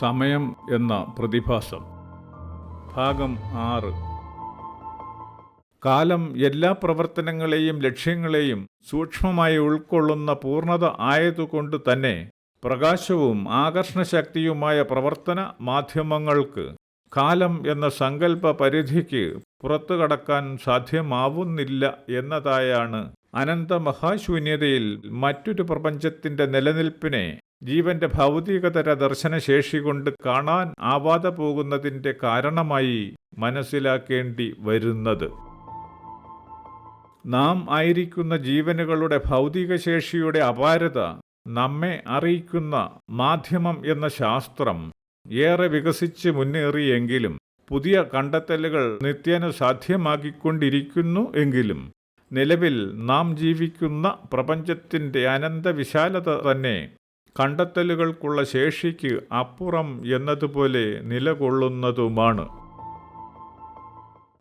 സമയം എന്ന പ്രതിഭാസം. ഭാഗം ആറ്. കാലം എല്ലാ പ്രവർത്തനങ്ങളെയും ലക്ഷ്യങ്ങളെയും സൂക്ഷ്മമായി ഉൾക്കൊള്ളുന്ന പൂർണത ആയതുകൊണ്ട് തന്നെ പ്രകാശവും ആകർഷണശക്തിയുമായ പ്രവർത്തന മാധ്യമങ്ങൾക്ക് കാലം എന്ന സങ്കല്പ പരിധിക്ക് പുറത്തു കടക്കാൻ സാധ്യമാവുന്നില്ല എന്നതായാണ് അനന്തമഹാശൂന്യതയിൽ മറ്റൊരു പ്രപഞ്ചത്തിന്റെ നിലനിൽപ്പിനെ ജീവന്റെ ഭൗതികതര ദർശനശേഷി കൊണ്ട് കാണാൻ ആവാതെ പോകുന്നതിന്റെ കാരണമായി മനസ്സിലാക്കേണ്ടി വരുന്നത്. നാം ആയിരിക്കുന്ന ജീവനുകളുടെ ഭൗതികശേഷിയുടെ അപാരത നമ്മെ അറിയിക്കുന്ന മാധ്യമം എന്ന ശാസ്ത്രം ഏറെ വികസിച്ച് മുന്നേറിയെങ്കിലും പുതിയ കണ്ടെത്തലുകൾ നിത്യേന സാധ്യമാക്കിക്കൊണ്ടിരിക്കുന്നു എങ്കിലും നിലവിൽ നാം ജീവിക്കുന്ന പ്രപഞ്ചത്തിന്റെ അനന്തവിശാലത തന്നെ കണ്ടെത്തലുകൾക്കുള്ള ശേഷിക്ക് അപ്പുറം എന്നതുപോലെ നിലകൊള്ളുന്നതുമാണ്.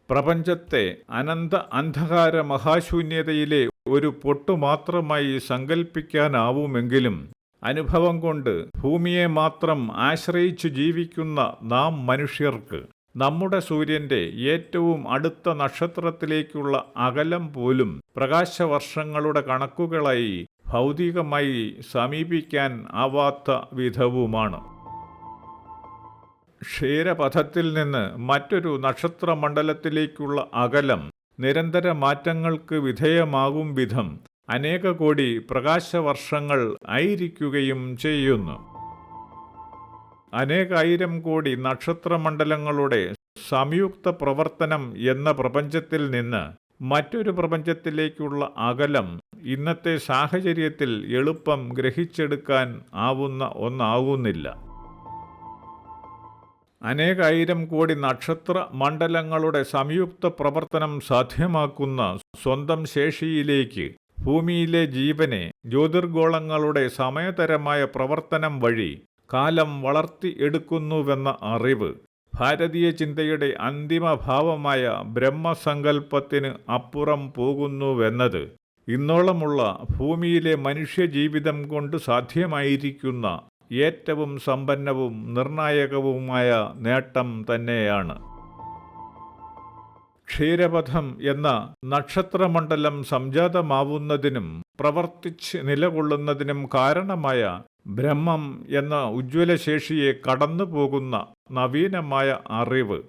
പ്രപഞ്ചത്തെ അനന്ത അന്ധകാര മഹാശൂന്യതയിലെ ഒരു പൊട്ടു മാത്രമായി സങ്കൽപ്പിക്കാനാവുമെങ്കിലും അനുഭവം കൊണ്ട് ഭൂമിയെ മാത്രം ആശ്രയിച്ചു ജീവിക്കുന്ന നാം മനുഷ്യർക്ക് നമ്മുടെ സൂര്യന്റെ ഏറ്റവും അടുത്ത നക്ഷത്രത്തിലേക്കുള്ള അകലം പോലും പ്രകാശവർഷങ്ങളുടെ കണക്കുകളായി ഭൗതികമായി സമീപിക്കാൻ ആവാത്ത വിധവുമാണ്. ക്ഷീരപഥത്തിൽ നിന്ന് മറ്റൊരു നക്ഷത്രമണ്ഡലത്തിലേക്കുള്ള അകലം നിരന്തര മാറ്റങ്ങൾക്ക് വിധേയമാകും വിധം അനേക കോടി പ്രകാശവർഷങ്ങൾ ആയിരിക്കുകയും ചെയ്യുന്നു. അനേകായിരം കോടി നക്ഷത്രമണ്ഡലങ്ങളുടെ സംയുക്ത പ്രവർത്തനം എന്ന പ്രപഞ്ചത്തിൽ നിന്ന് മറ്റൊരു പ്രപഞ്ചത്തിലേക്കുള്ള അകലം ഇന്നത്തെ സാഹചര്യത്തിൽ എളുപ്പം ഗ്രഹിച്ചെടുക്കാൻ ആവുന്ന ഒന്നാകുന്നില്ല അനേകായിരം കോടി നക്ഷത്ര മണ്ഡലങ്ങളുടെ സംയുക്ത പ്രവർത്തനം സാധ്യമാക്കുന്ന സ്വന്തം ശേഷിയിലേക്ക് ഭൂമിയിലെ ജീവനെ ജ്യോതിർഗോളങ്ങളുടെ സമയതരമായ പ്രവർത്തനം വഴി കാലം വളർത്തി എടുക്കുന്നുവെന്ന അറിവ് ഭാരതീയ ചിന്തയുടെ അന്തിമഭാവമായ ബ്രഹ്മസങ്കല്പത്തിന് അപ്പുറം പോകുന്നുവെന്നത് ഇന്നോളമുള്ള ഭൂമിയിലെ മനുഷ്യജീവിതം കൊണ്ട് സാധ്യമായിരിക്കുന്ന ഏറ്റവും സമ്പന്നവും നിർണായകവുമായ നേട്ടം തന്നെയാണ്. ക്ഷീരപഥം എന്ന നക്ഷത്രമണ്ഡലം സംജാതമാവുന്നതിനും പ്രവർത്തിച്ച് നിലകൊള്ളുന്നതിനും കാരണമായ ബ്രഹ്മം എന്ന ഉജ്ജ്വലശേഷിയെ കടന്നുപോകുന്ന നവീനമായ അറിവ്.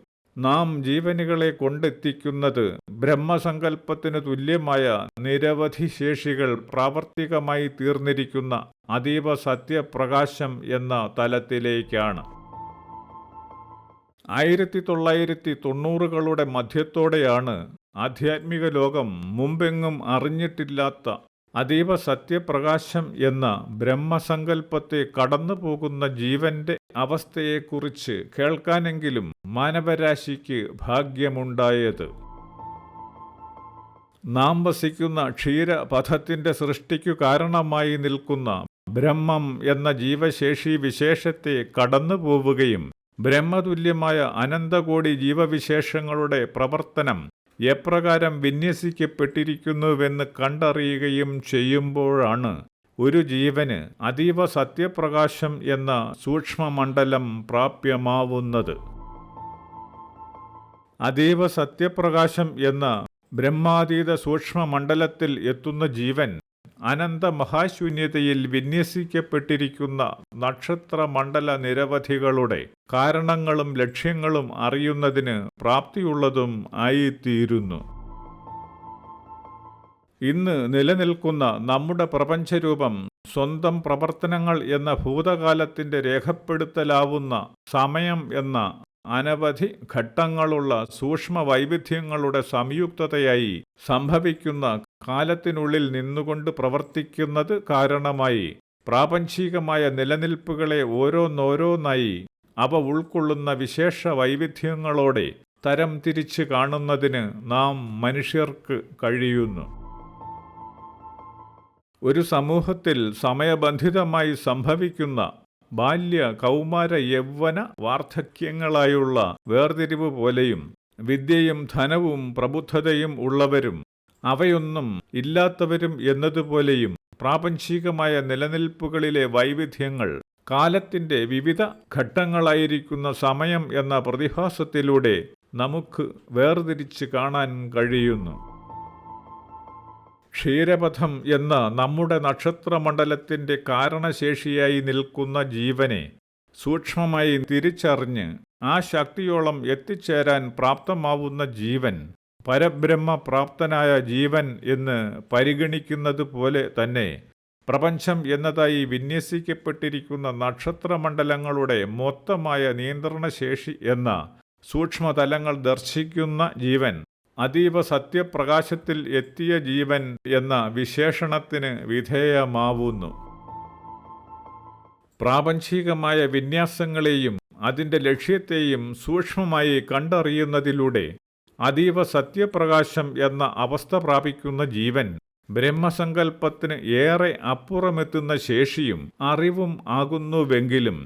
നാം ജീവനുകളെ കൊണ്ടെത്തിക്കുന്നത് ബ്രഹ്മസങ്കല്പത്തിന് തുല്യമായ നിരവധി ശേഷികൾ പ്രാവർത്തികമായി തീർന്നിരിക്കുന്ന അതീവ സത്യപ്രകാശം എന്ന തലത്തിലേക്കാണ്. ആയിരത്തി തൊള്ളായിരത്തി തൊണ്ണൂറുകളുടെ മധ്യത്തോടെയാണ് ആധ്യാത്മിക ലോകം മുമ്പെങ്ങും അറിഞ്ഞിട്ടില്ലാത്ത അതീവ സത്യപ്രകാശം എന്ന ബ്രഹ്മസങ്കല്പത്തെ കടന്നു പോകുന്ന ജീവന്റെ അവസ്ഥയെക്കുറിച്ച് കേൾക്കാനെങ്കിലും മാനവരാശിക്ക് ഭാഗ്യമുണ്ടായത്. നാം വസിക്കുന്ന ക്ഷീരപഥത്തിന്റെ സൃഷ്ടിക്കു കാരണമായി നിൽക്കുന്ന ബ്രഹ്മം എന്ന ജീവശേഷി വിശേഷത്തെ കടന്നുപോവുകയും ബ്രഹ്മതുല്യമായ അനന്തകോടി ജീവവിശേഷങ്ങളുടെ പ്രവർത്തനം എപ്രകാരം വിന്യസിക്കപ്പെട്ടിരിക്കുന്നുവെന്ന് കണ്ടറിയുകയും ചെയ്യുമ്പോഴാണ് ഒരു ജീവന് അതീവ സത്യപ്രകാശം എന്ന സൂക്ഷ്മമണ്ഡലം പ്രാപ്യമാവുന്നത്. അതീവ സത്യപ്രകാശം എന്ന ബ്രഹ്മാതീത സൂക്ഷ്മമണ്ഡലത്തിൽ എത്തുന്ന ജീവൻ അനന്ത മഹാശൂന്യതയിൽ വിന്യസിക്കപ്പെട്ടിരിക്കുന്ന നക്ഷത്രമണ്ഡല നിരവധികളുടെ കാരണങ്ങളും ലക്ഷ്യങ്ങളും അറിയുന്നതിന് പ്രാപ്തിയുള്ളതും ആയിത്തീരുന്നു. ഇന്ന് നിലനിൽക്കുന്ന നമ്മുടെ പ്രപഞ്ചരൂപം സ്വന്തം പ്രവർത്തനങ്ങൾ എന്ന ഭൂതകാലത്തിന്റെ രേഖപ്പെടുത്തലാവുന്ന സമയം എന്ന അനവധി ഘട്ടങ്ങളുള്ള സൂക്ഷ്മ വൈവിധ്യങ്ങളുടെ സംയുക്തതയായി സംഭവിക്കുന്ന കാലത്തിനുള്ളിൽ നിന്നുകൊണ്ട് പ്രവർത്തിക്കുന്നത് കാരണമായി. പ്രാപഞ്ചികമായ നിലനിൽപ്പുകളെ ഓരോന്നോരോന്നായി അവ ഉൾക്കൊള്ളുന്ന വിശേഷ വൈവിധ്യങ്ങളോടെ തരം തിരിച്ച് കാണുന്നതിന് നാം മനുഷ്യർക്ക് കഴിയുന്നു. ഒരു സമൂഹത്തിൽ സമയബന്ധിതമായി സംഭവിക്കുന്ന ബാല്യ കൗമാര യൗവന വാർദ്ധക്യങ്ങളായുള്ള വേർതിരിവ് പോലെയും വിദ്യയും ധനവും പ്രബുദ്ധതയും ഉള്ളവരും അവയൊന്നും ഇല്ലാത്തവരും എന്നതുപോലെയും പ്രാപഞ്ചികമായ നിലനിൽപ്പുകളിലെ വൈവിധ്യങ്ങൾ കാലത്തിന്റെ വിവിധ ഘട്ടങ്ങളായിരിക്കുന്ന സമയം എന്ന പ്രതിഭാസത്തിലൂടെ നമുക്ക് വേർതിരിച്ച് കാണാൻ കഴിയുന്നു. ക്ഷീരപഥം എന്ന നമ്മുടെ നക്ഷത്രമണ്ഡലത്തിന്റെ കാരണശേഷിയായി നിൽക്കുന്ന ജീവനെ സൂക്ഷ്മമായി തിരിച്ചറിഞ്ഞ് ആ ശക്തിയോളം എത്തിച്ചേരാൻ പ്രാപ്തമാവുന്ന ജീവൻ പരബ്രഹ്മ പ്രാപ്തനായ ജീവൻ എന്ന് പരിഗണിക്കുന്നത് പോലെ തന്നെ പ്രപഞ്ചം എന്നതായി വിന്യസിക്കപ്പെട്ടിരിക്കുന്ന നക്ഷത്രമണ്ഡലങ്ങളുടെ മൊത്തമായ നിയന്ത്രണശേഷി എന്ന സൂക്ഷ്മതലങ്ങൾ ദർശിക്കുന്ന ജീവൻ അതീവ സത്യപ്രകാശത്തിൽ എത്തിയ ജീവൻ എന്ന വിശേഷണത്തിന് വിധേയമാവുന്നു. പ്രാപഞ്ചികമായ വിന്യാസങ്ങളെയും അതിന്റെ ലക്ഷ്യത്തെയും സൂക്ഷ്മമായി കണ്ടറിയുന്നതിലൂടെ അതീവ സത്യപ്രകാശം എന്ന അവസ്ഥ പ്രാപിക്കുന്ന ജീവൻ ബ്രഹ്മസങ്കല്പത്തിന് ഏറെ അപ്പുറമെത്തുന്ന ശേഷിയും അറിവും ആകുന്നുവെങ്കിലും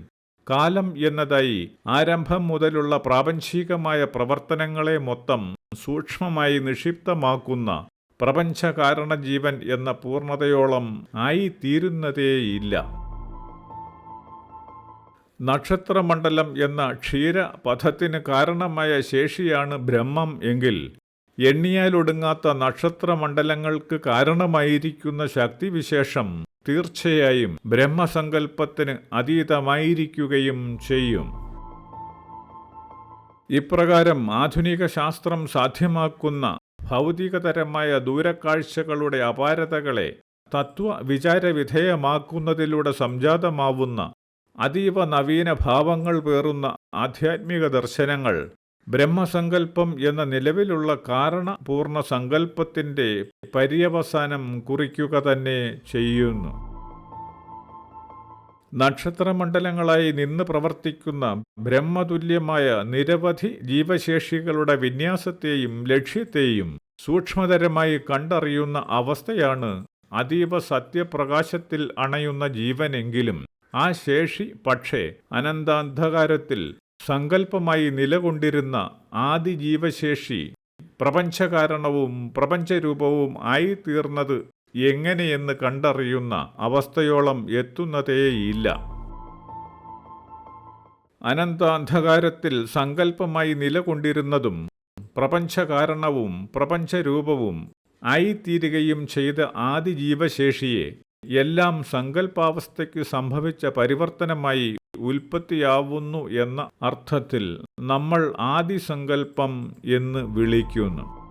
കാലം എന്നതായി ആരംഭം മുതലുള്ള പ്രാപഞ്ചികമായ പ്രവർത്തനങ്ങളെ മൊത്തം സൂക്ഷ്മമായി നിക്ഷിപ്തമാക്കുന്ന പ്രപഞ്ചകാരണ ജീവൻ എന്ന പൂർണതയോളം ആയിത്തീരുന്നതേയില്ല. നക്ഷത്രമണ്ഡലം എന്ന ക്ഷീരപഥത്തിന് കാരണമായ ശേഷിയാണ് ബ്രഹ്മം എങ്കിൽ എണ്ണിയാലൊടുങ്ങാത്ത നക്ഷത്രമണ്ഡലങ്ങൾക്ക് കാരണമായിരിക്കുന്ന ശക്തിവിശേഷം തീർച്ചയായും ബ്രഹ്മസങ്കല്പത്തിന് അതീതമായിരിക്കുകയും ചെയ്യും. ഇപ്രകാരം ആധുനിക ശാസ്ത്രം സാധ്യമാക്കുന്ന ഭൗതികതരമായ ദൂരക്കാഴ്ചകളുടെ അപാരതകളെ തത്വ വിചാരവിധേയമാക്കുന്നതിലൂടെ സംജാതമാവുന്ന അതീവ നവീന ഭാവങ്ങൾ പേറുന്ന ആധ്യാത്മിക ദർശനങ്ങൾ ബ്രഹ്മസങ്കല്പം എന്ന നിലവിലുള്ള കാരണപൂർണ സങ്കല്പത്തിന്റെ പര്യവസാനം കുറിക്കുക തന്നെ ചെയ്യുന്നു. നക്ഷത്രമണ്ഡലങ്ങളായി നിന്ന് പ്രവർത്തിക്കുന്ന ബ്രഹ്മതുല്യമായ നിരവധി ജീവശേഷികളുടെ വിന്യാസത്തെയും ലക്ഷ്യത്തെയും സൂക്ഷ്മതരമായി കണ്ടറിയുന്ന അവസ്ഥയാണ് അതീവ സത്യപ്രകാശത്തിൽ അണയുന്ന ജീവനെങ്കിലും ആ ശേഷി പക്ഷേ അനന്താന്ധകാരത്തിൽ സങ്കല്പമായി നിലകൊണ്ടിരുന്ന ആദിജീവശേഷി പ്രപഞ്ചകാരണവും പ്രപഞ്ചരൂപവും ആയിത്തീർന്നത് എങ്ങനെയെന്ന് കണ്ടറിയുന്ന അവസ്ഥയോളം എത്തുന്നതേയില്ല. അനന്താന്ധകാരത്തിൽ സങ്കല്പമായി നിലകൊണ്ടിരുന്നതും പ്രപഞ്ചകാരണവും പ്രപഞ്ചരൂപവും ആയിത്തീരുകയും ചെയ്ത ആദി ജീവശേഷിയെ എല്ലാം സങ്കല്പാവസ്ഥയ്ക്ക് സംഭവിച്ച പരിവർത്തനമായി ഉൽപ്പത്തിയാവുന്നു എന്ന അർത്ഥത്തിൽ നമ്മൾ ആദിസങ്കല്പം എന്ന് വിളിക്കുന്നു.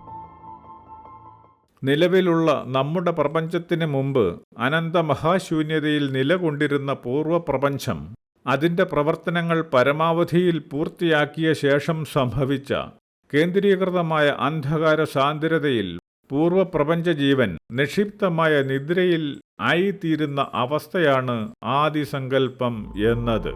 നിലവിലുള്ള നമ്മുടെ പ്രപഞ്ചത്തിന് മുമ്പ് അനന്ത മഹാശൂന്യതയിൽ നിലകൊണ്ടിരുന്ന പൂർവപ്രപഞ്ചം അതിന്റെ പ്രവർത്തനങ്ങൾ പരമാവധിയിൽ പൂർത്തിയാക്കിയ ശേഷം സംഭവിച്ച കേന്ദ്രീകൃതമായ അന്ധകാര സാന്ദ്രതയിൽ പൂർവപ്രപഞ്ച ജീവൻ നിക്ഷിപ്തമായ നിദ്രയിൽ ആയിത്തീരുന്ന അവസ്ഥയാണ് ആദിസങ്കൽപ്പം എന്നത്.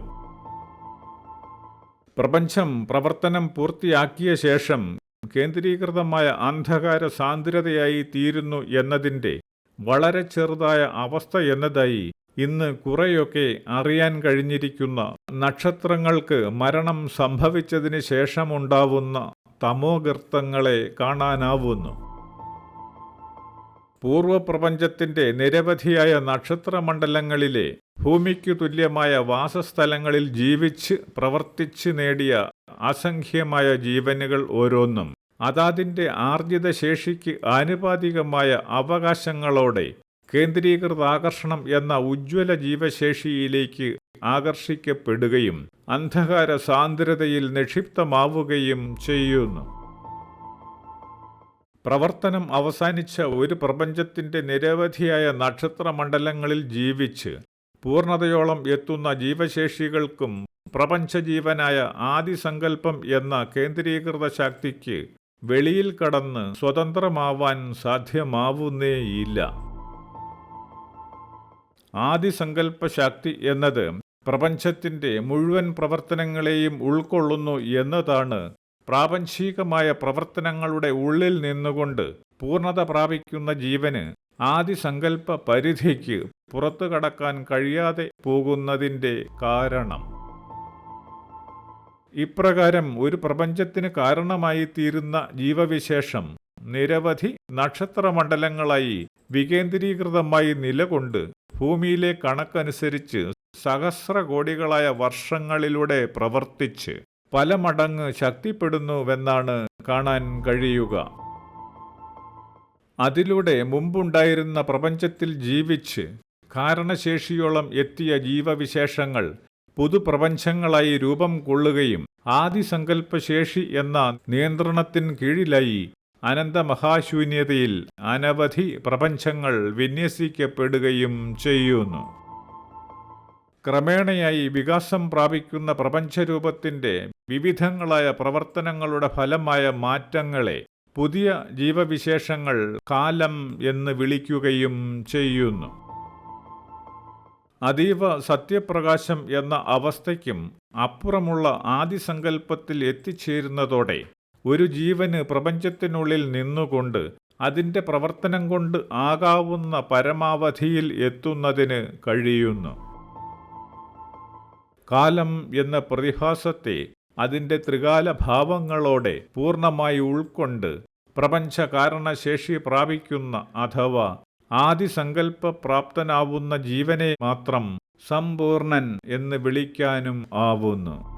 പ്രപഞ്ചം പ്രവർത്തനം പൂർത്തിയാക്കിയ ശേഷം കേന്ദ്രീകൃതമായ അന്ധകാര സാന്ദ്രതയായി തീരുന്നു എന്നതിന്റെ വളരെ ചെറുതായ അവസ്ഥ എന്നതായി ഇന്ന് കുറെയൊക്കെ അറിയാൻ കഴിഞ്ഞിരിക്കുന്ന നക്ഷത്രങ്ങൾക്ക് മരണം സംഭവിച്ചതിന് ശേഷമുണ്ടാവുന്ന തമോഗർത്തങ്ങളെ കാണാനാവുന്നു. പൂർവപ്രപഞ്ചത്തിന്റെ നിരവധിയായ നക്ഷത്രമണ്ഡലങ്ങളിലെ ഭൂമിക്കു തുല്യമായ വാസസ്ഥലങ്ങളിൽ ജീവിച്ച് പ്രവർത്തിച്ച് നേടിയ അസംഖ്യമായ ജീവനുകൾ ഓരോന്നും അതാതിന്റെ ആർജിത ശേഷിക്ക് ആനുപാതികമായ അവകാശങ്ങളോടെ കേന്ദ്രീകൃത ആകർഷണം എന്ന ഉജ്ജ്വല ജീവശേഷിയിലേക്ക് ആകർഷിക്കപ്പെടുകയും അന്ധകാര സാന്ദ്രതയിൽ നിക്ഷിപ്തമാവുകയും ചെയ്യുന്നു. പ്രവർത്തനം അവസാനിച്ച ഒരു പ്രപഞ്ചത്തിന്റെ നിരവധിയായ നക്ഷത്രമണ്ഡലങ്ങളിൽ ജീവിച്ച് പൂർണതയോളം എത്തുന്ന ജീവശേഷികൾക്കും പ്രപഞ്ചജീവനായ ആദിസങ്കല്പം എന്ന കേന്ദ്രീകൃത ശക്തിക്ക് വെളിയിൽ കടന്ന് സ്വതന്ത്രമാവാൻ സാധ്യമാവുന്നേയില്ല. ആദിസങ്കല്പ ശക്തി എന്നത് പ്രപഞ്ചത്തിന്റെ മുഴുവൻ പ്രവർത്തനങ്ങളെയും ഉൾക്കൊള്ളുന്നു എന്നതാണ് പ്രാപഞ്ചികമായ പ്രവർത്തനങ്ങളുടെ ഉള്ളിൽ നിന്നുകൊണ്ട് പൂർണത പ്രാപിക്കുന്ന ജീവന് ആദിസങ്കല്പ പരിധിക്ക് പുറത്തു കടക്കാൻ കഴിയാതെ പോകുന്നതിന്റെ കാരണം. ഇപ്രകാരം ഒരു പ്രപഞ്ചത്തിന് കാരണമായി തീരുന്ന ജീവവിശേഷം നിരവധി നക്ഷത്രമണ്ഡലങ്ങളായി വികേന്ദ്രീകൃതമായി നിലകൊണ്ട് ഭൂമിയിലെ കണക്കനുസരിച്ച് സഹസ്രകോടികളായ വർഷങ്ങളിലൂടെ പ്രവർത്തിച്ച് പല മടങ്ങ് ശക്തിപ്പെടുന്നുവെന്നാണ് കാണാൻ കഴിയുക. അതിലൂടെ മുമ്പുണ്ടായിരുന്ന പ്രപഞ്ചത്തിൽ ജീവിച്ച് കാരണശേഷിയോളം എത്തിയ ജീവവിശേഷങ്ങൾ പുതുപ്രപഞ്ചങ്ങളായി രൂപം കൊള്ളുകയും ആദിസങ്കല്പശേഷി എന്ന നിയന്ത്രണത്തിൻ കീഴിലായി അനന്തമഹാശൂന്യതയിൽ അനവധി പ്രപഞ്ചങ്ങൾ വിന്യസിക്കപ്പെടുകയും ചെയ്യുന്നു. ക്രമേണയായി വികാസം പ്രാപിക്കുന്ന പ്രപഞ്ചരൂപത്തിന്റെ വിവിധങ്ങളായ പ്രവർത്തനങ്ങളുടെ ഫലമായ മാറ്റങ്ങളെ പുതിയ ജീവവിശേഷങ്ങൾ കാലം എന്ന് വിളിക്കുകയും ചെയ്യുന്നു. അതീവ സത്യപ്രകാശം എന്ന അവസ്ഥയ്ക്കും അപ്പുറമുള്ള ആദിസങ്കല്പത്തിൽ എത്തിച്ചേരുന്നതോടെ ഒരു ജീവന് പ്രപഞ്ചത്തിനുള്ളിൽ നിന്നുകൊണ്ട് അതിന്റെ പ്രവർത്തനം കൊണ്ട് ആകാവുന്ന പരമാവധിയിൽ എത്തുന്നതിന് കഴിയുന്നു. കാലം എന്ന പ്രതിഭാസത്തെ അതിന്റെ ത്രികാല ഭാവങ്ങളോടെ പൂർണമായി ഉൾക്കൊണ്ട് പ്രപഞ്ച കാരണശേഷി പ്രാപിക്കുന്ന അഥവാ ആദിസങ്കല്പ പ്രാപ്തനാവുന്ന ജീവനെ മാത്രം സമ്പൂർണൻ എന്ന് വിളിക്കാനും ആവുന്നു.